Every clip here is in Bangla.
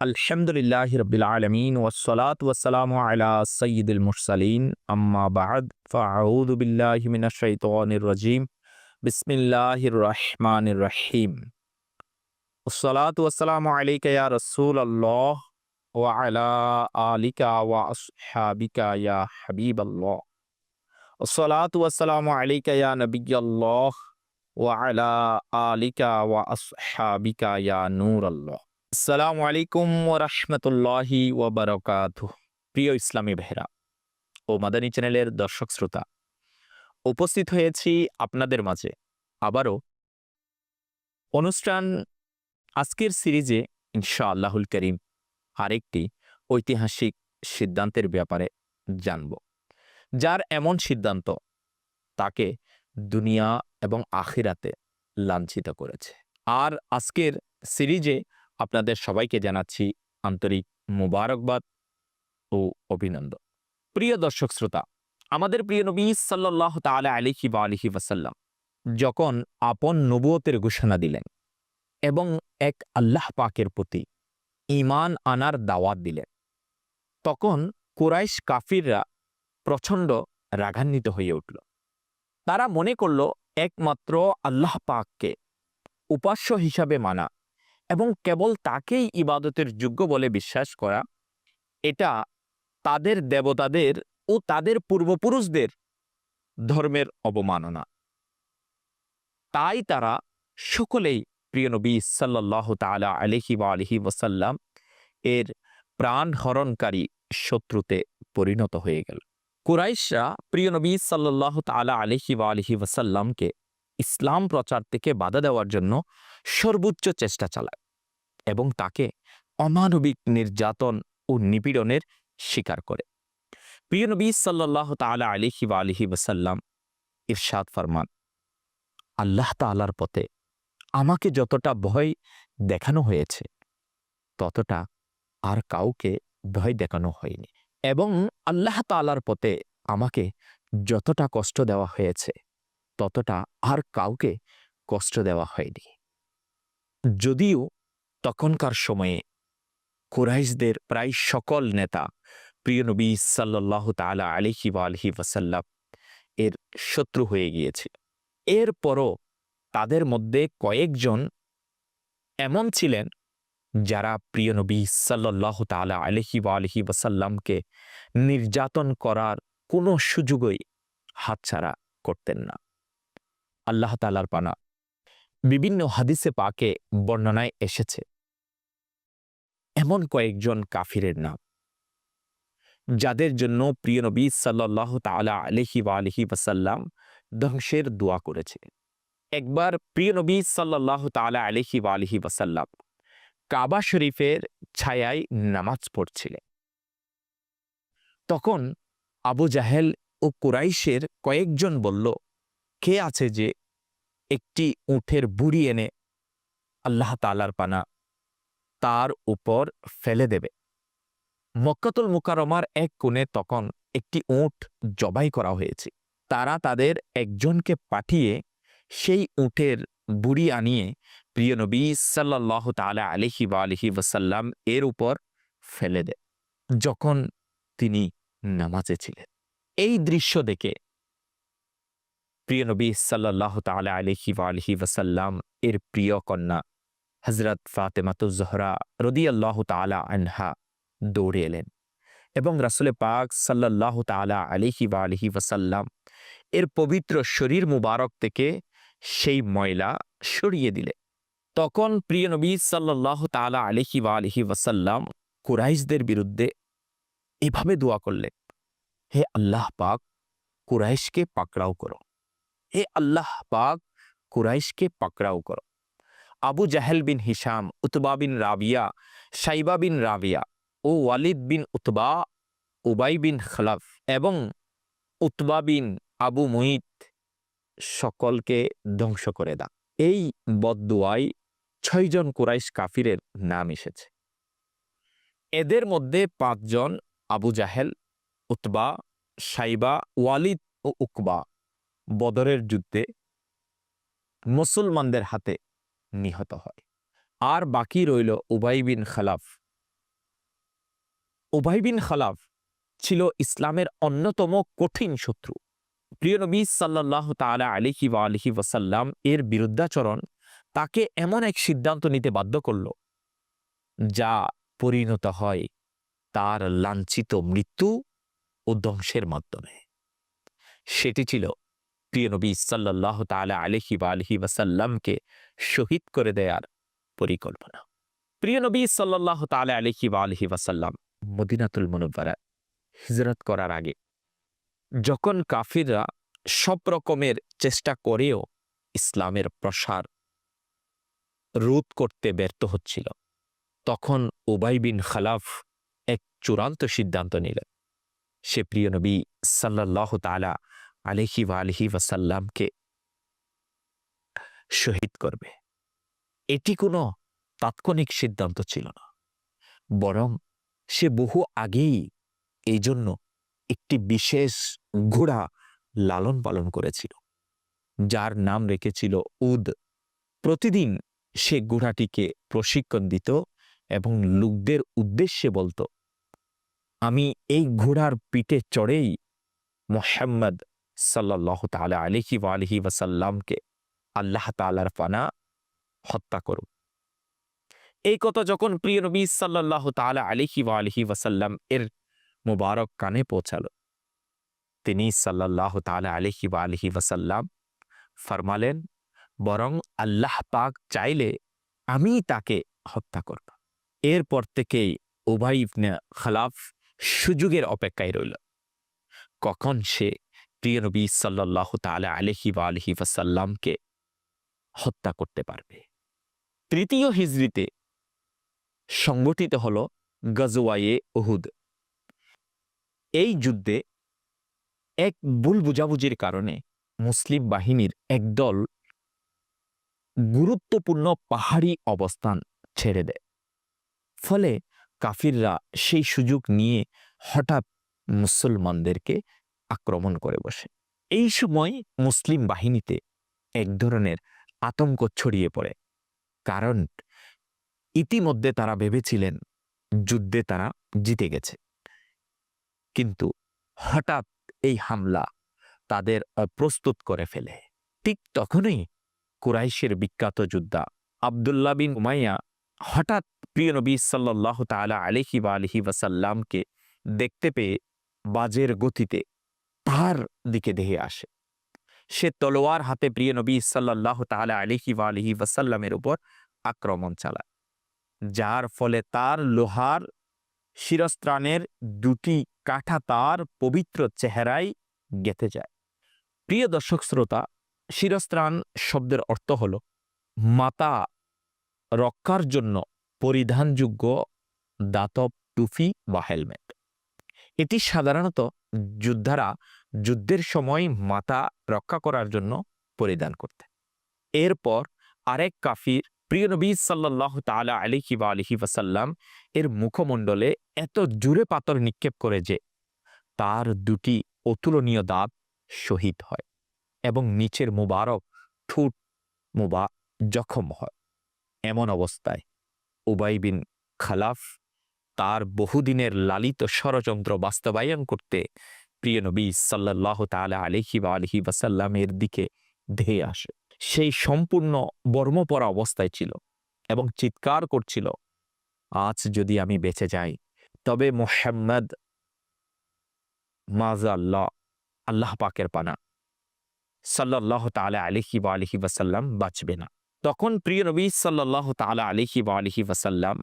আলহামদুলিল্লাহ রবিল আলমিন ওসলাত ওসালাম আলা সঈদুল মুরসালিন আম্মা বাহাদ ফাউদুবিল্লাহমিনাশাইতনির রাজিম বিসমিল্লাহির রহমানির রহিম ওসলাত ওসালাম আলিকা ইয়া রসুল আল্লাহ ও আলা আলিকা ওয়া আসহাবিকা ইয়া হাবিব আল্লাহ ওসলাত ওসালাম আলিকা ইয়া নবী আল্লাহ ওয়া আলা আলিকা ওয়া আসহাবিকা ইয়া নূর আল্লাহ আসসালামু আলাইকুম ওয়া বারাকাতুহু। প্রিয় ইসলামী ভাইরা ও মাদানী চ্যানেলের দর্শক শ্রোতা, উপস্থিত হয়েছি আপনাদের মাঝে আবারও। অনুষ্ঠান আজকের সিরিজে ইনশাআল্লাহুল করিম আরেকটি ঐতিহাসিক সিদ্ধান্তের ব্যাপারে জানব, যার এমন সিদ্ধান্ত তাকে দুনিয়া এবং আখিরাতে লাঞ্ছিত করেছে। আর আজকের সিরিজে আপনাদের সবাইকে জানাচ্ছি আন্তরিক মুবারকবাদ ও অভিনন্দন। প্রিয় দর্শক শ্রোতা, আমাদের প্রিয় নবী সাল্লাহ তালা আলিহি বা আলিহি ওয়াসাল্লাম যখন আপন নবুয়তের ঘোষণা দিলেন এবং এক আল্লাহ পাকের প্রতি ইমান আনার দাওয়াত দিলেন, তখন কুরাইশ কাফিররা প্রচণ্ড রাগান্বিত হয়ে উঠল। তারা মনে করল, একমাত্র আল্লাহ পাককে উপাস্য হিসাবে মানা এবং কেবল তাকেই ইবাদতের যোগ্য বলে বিশ্বাস করা, এটা তাদের দেবতাদের ও তাদের পূর্বপুরুষদের ধর্মের অবমাননা। তাই তারা সকলেই, প্রিয় নবী সাল্লাহ তালা আলহি বা আলহি ওসাল্লাম এর প্রাণ হরণকারী শত্রুতে পরিণত হয়ে গেল। কুরাইশরা প্রিয় নবী সাল্লাহ তালা আলহি বা আলহি ওসাল্লামকে ইসলাম প্রচার থেকে বাধা দেওয়ার জন্য সর্বোচ্চ চেষ্টা চালায় এবং তাকে অমানবিক নির্যাতন ও নিপীড়নের স্বীকার করে। প্রিয় নবী সাল্লাহ তালা আলিহি বা আলিহি ওসাল্লাম ইরশাদ ফরমান, আল্লাহ তালার পথে আমাকে যতটা ভয় দেখানো হয়েছে, ততটা আর কাউকে ভয় দেখানো হয়নি এবং আল্লাহ তালার পথে আমাকে যতটা কষ্ট দেওয়া হয়েছে ততটা আর কাউকে কষ্ট দেওয়া হয়নি। যদিও তখনকার সময়ে কুরাইশদের প্রায় সকল নেতা প্রিয় নবী সাল্লাহ তালা আলিহি বা আলহি ওয়াসাল্লাম এর শত্রু হয়ে গিয়েছিল। এরপরও তাদের মধ্যে কয়েকজন এমন ছিলেন যারা প্রিয় নবী সাল্লাহ তালা আলহি বা আলহি ওয়াসাল্লামকে নির্যাতন করার কোনো সুযোগই হাতছাড়া করতেন না। আল্লাহ তালার পানা। বিভিন্ন হাদিসে পাকে বর্ণনায় এসেছে, এমন কয়েকজন কাফিরের নাম, যাদের জন্য প্রিয় নবী সাল্লাহ তালা আলহি বা আলহি ওয়াসাল্লাম ধ্বংসের দোয়া করেছিলেন একবার প্রিয় নবী সাল্লাহ তালা আলহি বা আলহি ওয়াসাল্লাম কাবা শরীফের ছায়ায় নামাজ পড়ছিলেন। তখন আবু জাহেল ও কুরাইশের কয়েকজন বলল, কে আছে যে একটি উঠের বুড়ি এনে আল্লাহ তালার পানা তার উপর ফেলে দেবে। মক্কাতুল মুকারমার এক কোণে তখন একটি উঁট জবাই করা হয়েছে। তারা তাদের একজনকে পাঠিয়ে সেই উঁটের বুড়ি আনিয়ে প্রিয় নবী সাল্লাহ তালা আলহি বা আলহি ওসাল্লাম এর উপর ফেলে দেয়, যখন তিনি নামাজে ছিলেন। এই দৃশ্য দেখে প্রিয় নবী সাল্লাহ তালা আলহি আলহি ওসাল্লাম এর প্রিয় কন্যা হজরত ফাতেমাতুজহরা রদি আল্লাহ তালা আনহা দৌড়ে এলেন এবং রাসুলে পাক সাল্লাহ তালা আলিহি বা আলহি ওয়াসাল্লাম, এর পবিত্র শরীর মুবারক থেকে সেই ময়লা সরিয়ে দিলে। তখন প্রিয় নবী সাল্লাহ তালা আলিহি বা আলহি ওয়াসাল্লাম কুরাইশদের বিরুদ্ধে এভাবে দোয়া করলেন, হে আল্লাহ পাক, কুরাইশকে পাকড়াও করো। হে আল্লাহ পাক, কুরাইশকে পাকড়াও করো। Abu Jahl bin Hisham Utba bin Rabia Shaiba bin Rabia ও Walid bin Utba, Ubai bin Khalaf এবং উতবা বিন আবু মুহিত সকলকে ধ্বংস করে দা এই বদুয়াই ছয়জন কুরাইশ কাফিরের নাম এসেছে। এদের মধ্যে পাঁচজন আবু জাহেল, উতবা সাইবা ওয়ালিদ ও উকবা। বদরের যুদ্ধে মুসলমানদের হাতে নিহত হয়। আর বাকি রইল উবাই বিন খালাফ। ওবাই বিন খালাফ ছিল ইসলামের অন্যতম কঠিন শত্রু। প্রিয় নবী সাল্লাহ তালা আলিহি বা আলহি ওয়াসাল্লাম এর বিরুদ্ধাচরণ তাকে এমন এক সিদ্ধান্ত নিতে বাধ্য করল, যা পরিণত হয় তার লাঞ্ছিত মৃত্যু ও ধ্বংসের মাধ্যমে। সেটি ছিল প্রিয় নবী সাল্লাহ তালা আলহি বা আলহি ওয়াসাল্লামকে শহীদ করে দেয়ার পরিকল্পনা। প্রিয় নবী সাল্লাহ তালা আলহি বা আলহি ওয়াসাল্লাম মদিনাতুল মনোবরা হিজরত করার আগে যখন কাফিররা সব রকমের চেষ্টা করেও ইসলামের প্রসার রোধ করতে ব্যর্থ হচ্ছিল, তখন ওবাই বিন খালাফ এক চূড়ান্ত সিদ্ধান্ত নিলেন। সে প্রিয় নবী সাল্লাহ তালা আলহি বা ওয়াসাল্লামকে শহীদ করবে। এটি কোনো তাৎক্ষণিক সিদ্ধান্ত ছিল না। বরং সে বহু আগেই এই জন্য একটি বিশেষ ঘোড়া লালন পালন করেছিল, যার নাম রেখেছিল উদ। প্রতিদিন সে ঘোড়াটিকে প্রশিক্ষণ দিত এবং লোকদের উদ্দেশ্যে বলতো, আমি এই ঘোড়ার পিঠে চড়েই মোহাম্মদ সাল্লাহ তালা আলহি আলহি ওয়াসাল্লামকে আল্লাহ তালার পানা হত্যা করুন। এই কথা যখন প্রিয় নবী সাল্লাহ তালা আলহি আলহি ওয়াসাল্লাম এর মুবারক কানে পৌঁছাল, তিনি সাল্লাহ তালা আলহি আলহি ওয়াসাল্লাম ফরমালেন, বরং আল্লাহ পাক চাইলে আমি তাকে হত্যা করব। এরপর থেকেই ইবনে খালাফ সুযোগের অপেক্ষায় রইল। কখন সে প্রিয় নবী সাল্লাহ তালা আলহি বা আলহি ওয়াসাল্লামকে হত্যা করতে পারবে। তৃতীয় হিজড়িতে সংগঠিত হল গজওয়ায়ে উহুদ। এই যুদ্ধে এক ভুল বুঝাবুঝির কারণে মুসলিম বাহিনীর একদল গুরুত্বপূর্ণ পাহাড়ি অবস্থান ছেড়ে দেয়। ফলে কাফিররা সেই সুযোগ নিয়ে হঠাৎ মুসলমানদেরকে আক্রমণ করে বসে। এই সময় মুসলিম বাহিনীতে এক ধরনের আতঙ্ক ছড়িয়ে পড়ে। কারণ ইতিমধ্যে তারা ভেবেছিলেন যুদ্ধে তারা জিতে গেছে। কিন্তু হঠাৎ এই হামলা তাদের প্রস্তুত করে ফেলে। ঠিক তখনই কুরাইশের বিখ্যাত যোদ্ধা আবদুল্লাহ বিন উমাইয়া হঠাৎ প্রিয় নবী সাল্লাহ তালা আলহি বা আলহি ওয়াসাল্লামকে দেখতে পেয়ে বাজের গতিতে তার দিকে দেহে আসে। সে তলোয়ার হাতে প্রিয় নবী সাল্লাহ তালা আলহি বা আলহি ওয়াসাল্লামের উপর আক্রমণ চালায়, যার ফলে তার লোহার শিরস্ত্রাণের দুটি কাঠা তার পবিত্র চেহারায় গেঁথে যায়। প্রিয় দর্শক শ্রোতা, শিরস্ত্রাণ শব্দের অর্থ হল মাতা রক্ষার জন্য পরিধানযোগ্য দাতব টুফি বা হেলমেট। এটি সাধারণত যোদ্ধারা যুদ্ধের সময় মাথা রক্ষা করার জন্য পরিধান করতে এরপর আরেক কাফির, প্রিয় নবী সাল্লাহ তালা আলিহি বা আলিহি ওয়াসাল্লাম এর মুখমণ্ডলে এত জুড়ে পাথর নিক্ষেপ করে যে তার দুটি অতুলনীয় দাঁত শহীদ হয় এবং নিচের মুবারক ঠুট মুবা জখম হয়। এমন অবস্থায় উবাই বিন খালাফ তার বহুদিনের লালিত ষড়যন্ত্র বাস্তবায়ন করতে প্রিয় নবী সাল্লাহ তালা আলহি বা আলহি ওয়াসাল্লামের দিকে ধেয়ে আসে। সেই সম্পূর্ণ বর্মপরা অবস্থায় ছিল এবং চিৎকার করছিল, আজ যদি আমি বেঁচে যাই, তবে মোহাম্মদ মাজা আল্লাহ আল্লাহ পাকের পানা সাল্লাহ তালা আলহি বা আলহি ওয়াসাল্লাম বাঁচবে না। তখন প্রিয় নবী সাল্লাহ তালা আলহি বা আলহি ওয়াসাল্লাম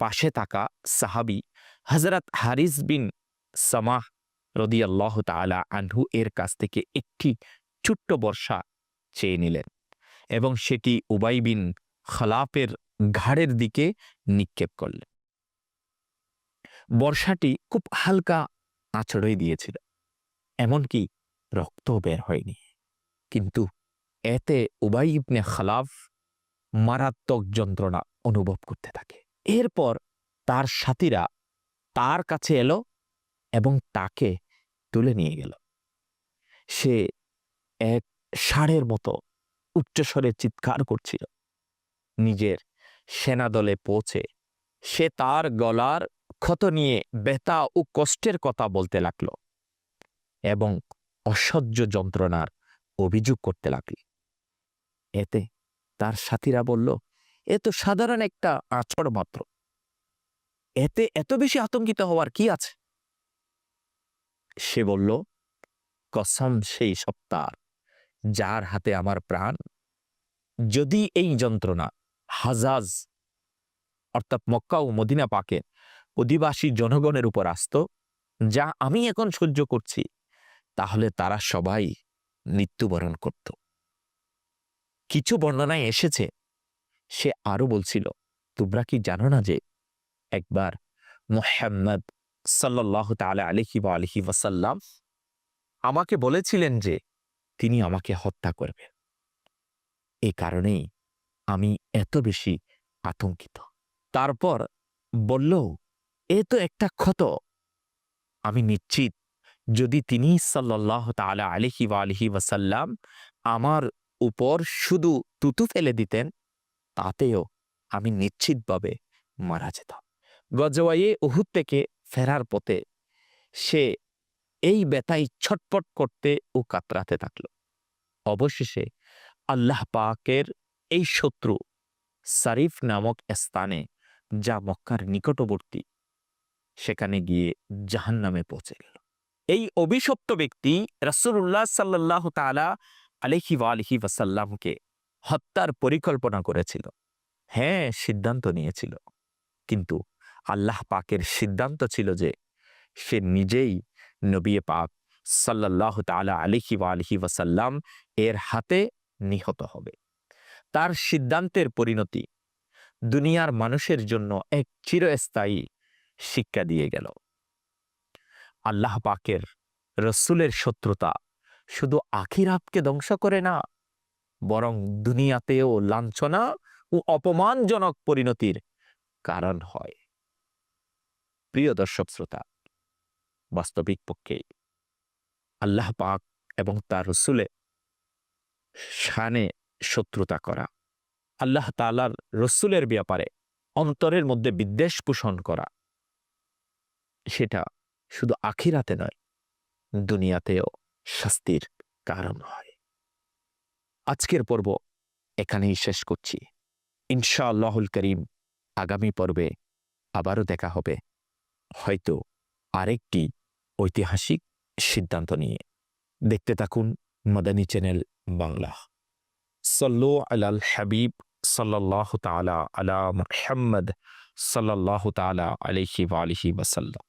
পাশে থাকা সাহাবি হজরত হারিস বিন সামাহ রদি আল্লাহ তালা আনহু এর কাছ থেকে একটি ছোট্ট বর্ষা চেয়ে নিলেন এবং সেটি উবাই বিন খলাফের ঘাড়ের দিকে নিক্ষেপ করলেন। বর্ষাটি খুব হালকা আছড়ই দিয়েছিল, এমনকি রক্ত বের হয়নি। কিন্তু এতে উবাই ইবনে খালাফ মারাত্মক যন্ত্রণা অনুভব করতে থাকে। এরপর তার সাথীরা তার কাছে এলো এবং তাকে তুলে নিয়ে গেল। সে এক ষাঁড়ের মতো উচ্চস্বরে চিৎকার করছিল। নিজের সেনাদলে পৌঁছে সে তার গলার ক্ষত নিয়ে ব্যথা ও কষ্টের কথা বলতে লাগল এবং অসহ্য যন্ত্রণার অভিযোগ করতে লাগল। এতে তার সাথীরা বলল, এ তো সাধারণ একটা আচড় মাত্র। এতে এত বেশি আতঙ্কিত হওয়ার কি আছে? সে বলল, কসম সেই সপ্তাহ যার হাতে আমার প্রাণ। যদি এই যন্ত্রণা হাজাজ, অর্থাৎ মক্কা ও মদিনা পাকের অধিবাসী জনগণের উপর আসত, যা আমি এখন সহ্য করছি, তাহলে তারা সবাই মৃত্যুবরণ করত। কিছু বর্ণনায় এসেছে। সে আরও বলছিল, তোমরা কি জানো না যে একবার মোহাম্মদ সাল্লাহ তালা আলহি বা আলহি ওয়াসাল্লাম আমাকে বলেছিলেন যে, তিনি আমাকে হত্যা করবেন। এ কারণেই আমি এত বেশি আতঙ্কিত। তারপর বলল, এ তো একটা ক্ষত। আমি নিশ্চিত যদি তিনি সাল্লাহ তালা আলহি বা আলহি ওয়াসাল্লাম আমার উপর শুধু তুতু ফেলে দিতেন, তাতেও আমি নিশ্চিতভাবে মারা যেতাম। গজওয়াইয়ে উহুদ থেকে ফেরার পথে সে এই ব্যথায় ছটপট করতে ও কাতরাতে থাকল। অবশেষে আল্লাহ পাকের এই শত্রু সারিফ নামক স্থানে যা মক্কার নিকটবর্তী, সেখানে গিয়ে জাহান নামে পৌঁছে গেল। এই অভিশপ্ত ব্যক্তি রাসুল্লাহ সাল্লাহ তালা আলহি আলহি ওয়াসাল্লামকে হত্যার পরিকল্পনা করেছিল। হ্যাঁ সিদ্ধান্ত নিয়েছিল। কিন্তু আল্লাহ পাকের সিদ্ধান্ত ছিল যে সে নিজেই নবী পাক সাল্লাহ তালা আলহি আলহি ওয়াসাল্লাম এর হাতে নিহত হবে। তার সিদ্ধান্তের পরিণতি দুনিয়ার মানুষের জন্য এক চিরস্থায়ী শিক্ষা দিয়ে গেল। আল্লাহ পাকের রসুলের শত্রুতা শুধু আখিরাতকে ধ্বংস করে না, বরং দুনিয়াতেও লাঞ্ছনা ও অপমানজনক পরিণতির কারণ হয়। প্রিয় দর্শক শ্রোতা, বাস্তবিক পক্ষে আল্লাহ পাক এবং তার রসুলে শানে শত্রুতা করা, আল্লাহ তালার রসুলের ব্যাপারে অন্তরের মধ্যে বিদ্বেষ পোষণ করা, সেটা শুধু আখিরাতে নয়, দুনিয়াতেও শাস্তির কারণ হয়। আজকের পর্ব এখানেই শেষ করছি। ইনশা আল্লাহুল করিম, আগামী পর্বে আবারও দেখা হবে। হয়তো আরেকটি ঐতিহাসিক সিদ্ধান্ত নিয়ে। দেখতে থাকুন মাদানী চ্যানেল বাংলা। সল্লো আলাল হাবিব সাল্লাহ তালা আলা মুহাম্মদ সাল্লাহ তালা আলহি আলহি ওয়াসাল্লাম।